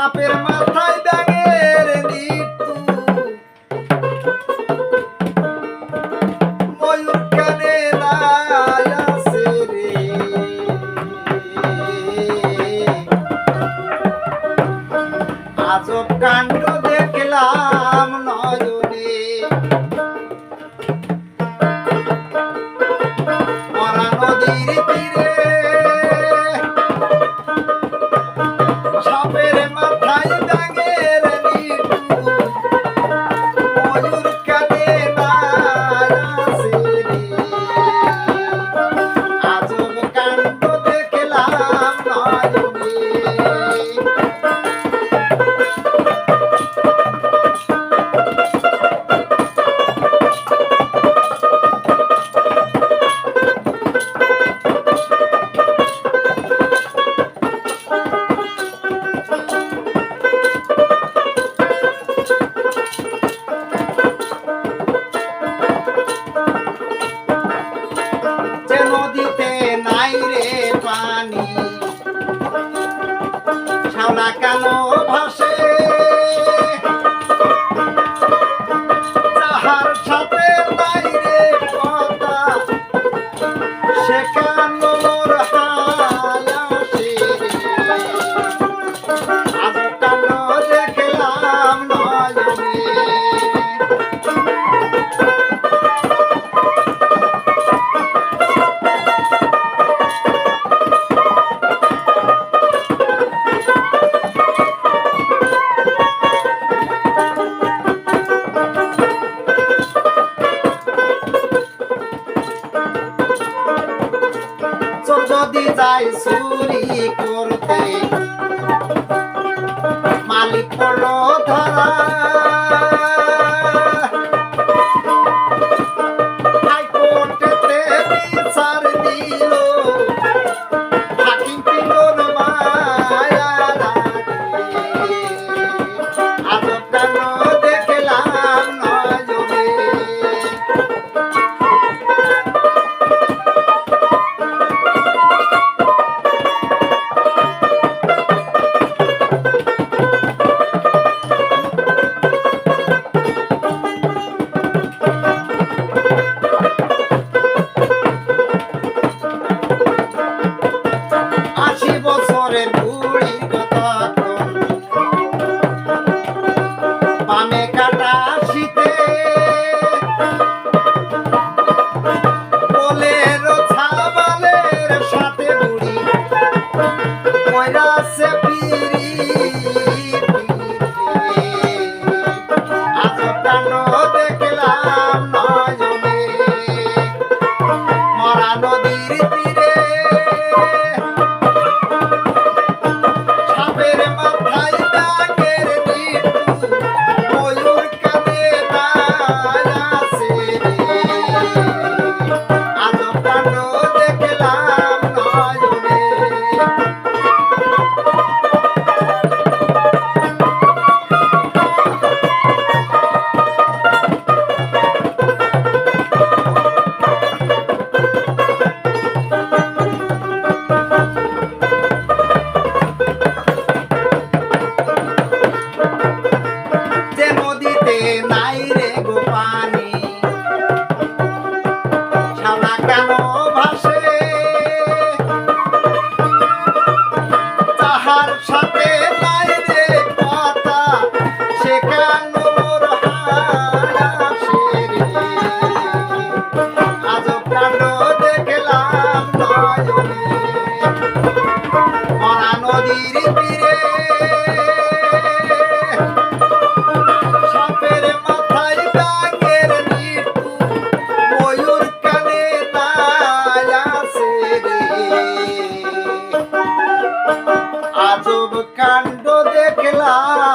সাপের মাথায় দাগের মৃত্যু ময়ূর কানে আছে রে। আজব কাণ্ড দেখলাম। শ্যাওলা কালো ভাষা যায় চুরি করতে। মালিক পড়ো ধরা। আজব কাণ্ড দেখলাম।